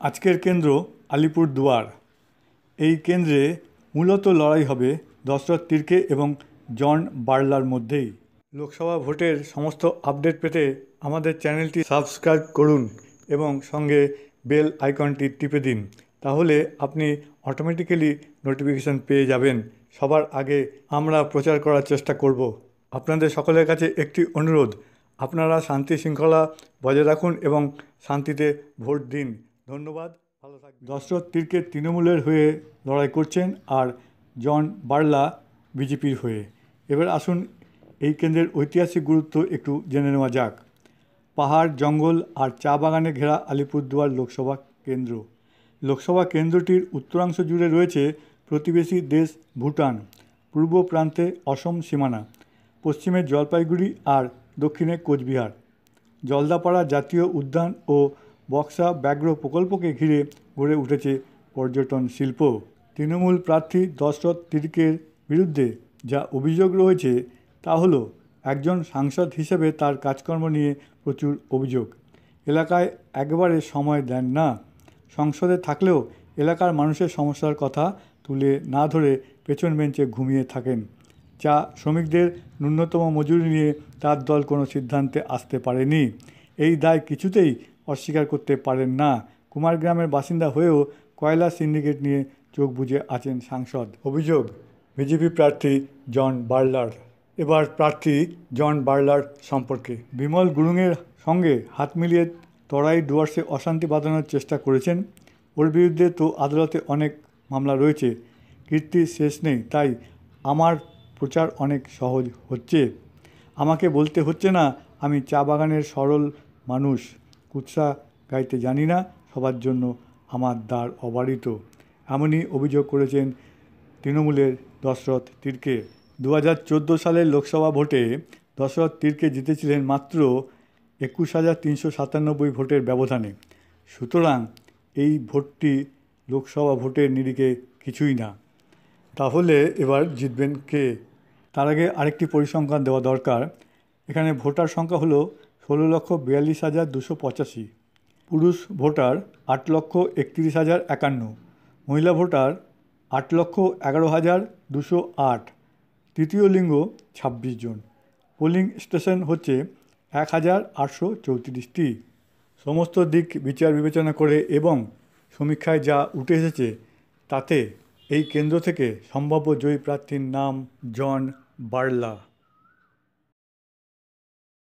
আজকের কেন্দ্র আলিপুর দুয়ার এই কেন্দ্রে মূলত লড়াই হবে দশরথ তির্কে এবং জন বার্লার মধ্যেই। লোকসভা ভোটের সমস্ত আপডেট পেতে আমাদের চ্যানেলটি সাবস্ক্রাইব করুন এবং সঙ্গে বেল আইকনটি টিপে দিন, তাহলে আপনি অটোমেটিক্যালি নোটিফিকেশান পেয়ে যাবেন। সবার আগে আমরা প্রচার করার চেষ্টা করব। আপনাদের সকলের কাছে একটি অনুরোধ, আপনারা শান্তি শৃঙ্খলা বজায় রাখুন এবং শান্তিতে ভোট দিন। ধন্যবাদ। ভালো থাকবেন। দশরথ তির্কের তৃণমূলের হয়ে লড়াই করছেন আর জন বার্লা বিজেপির হয়ে। এবার আসুন এই কেন্দ্রের ঐতিহাসিক গুরুত্ব একটু জেনে নেওয়া যাক। পাহাড়, জঙ্গল আর চা বাগানে ঘেরা আলিপুরদুয়ার লোকসভা কেন্দ্র। লোকসভা কেন্দ্রটির উত্তরাংশ জুড়ে রয়েছে প্রতিবেশী দেশ ভুটান, পূর্ব প্রান্তে অসম সীমানা, পশ্চিমে জলপাইগুড়ি আর দক্ষিণে কোচবিহার। জলদাপাড়া জাতীয় উদ্যান ও বক্সা ব্যাঘ্র প্রকল্পকে ঘিরে গড়ে উঠেছে পর্যটন শিল্প। তৃণমূল প্রার্থী দশরথ তির্কের বিরুদ্ধে যা অভিযোগ রয়েছে, তা হলো একজন সাংসদ হিসেবে তার কাজকর্ম নিয়ে প্রচুর অভিযোগ। এলাকায় একবারে সময় দেন না। সংসদে থাকলেও এলাকার মানুষের সমস্যার কথা তুলে না ধরে পেছন বেঞ্চে ঘুমিয়ে থাকেন। যা শ্রমিকদের ন্যূনতম মজুরি নিয়ে তার দল কোনো সিদ্ধান্তে আসতে পারেনি। এই দায় কিছুতেই অস্বীকার করতে পারেন না। কুমারগ্রামের বাসিন্দা হয়েও কয়লা সিন্ডিকেট নিয়ে চোখ বুজে আছেন সাংসদ। অভিযোগ, বিজেপি প্রার্থী জন বার্লার। এবার প্রার্থী জন বার্লার সম্পর্কে। বিমল গুরুংয়ের সঙ্গে হাত মিলিয়ে তরাই ডুয়ার্সে অশান্তি বাঁধানোর চেষ্টা করেছেন। ওর বিরুদ্ধে তো আদালতে অনেক মামলা রয়েছে। কীর্তি শেষ নেই, তাই আমার প্রচার অনেক সহজ হচ্ছে। আমাকে বলতে হচ্ছে না, আমি চা বাগানের সরল মানুষ। কুৎসা গাইতে জানি না, সবার জন্য আমার দ্বার অবারিত। এমনই অভিযোগ করেছেন তৃণমূলের দশরথ তির্কে। দু সালের লোকসভা ভোটে দশরথ তির্কে জিতেছিলেন মাত্র একুশ হাজার তিনশো সাতানব্বই ভোটের ব্যবধানে। সুতরাং এই ভোটটি লোকসভা ভোটের নিরিখে কিছুই না। তাহলে এবার জিতবেন কে? তার আগে আরেকটি পরিসংখ্যান দেওয়া দরকার। এখানে ভোটার সংখ্যা হলো ষোলো লক্ষ বিয়াল্লিশ হাজার দুশো পঁচাশি। পুরুষ ভোটার আট লক্ষ একত্রিশ হাজার একান্ন। মহিলা ভোটার আট লক্ষ এগারো হাজার দুশো আট। তৃতীয় লিঙ্গ ছাব্বিশ জন। পোলিং স্টেশন হচ্ছে এক হাজার আটশো চৌত্রিশটি। সমস্ত দিক বিচার বিবেচনা করে এবং সমীক্ষায় যা উঠে এসেছে তাতে এই কেন্দ্র থেকে সম্ভাব্য জয়ী প্রার্থীর নাম জন বার্লা।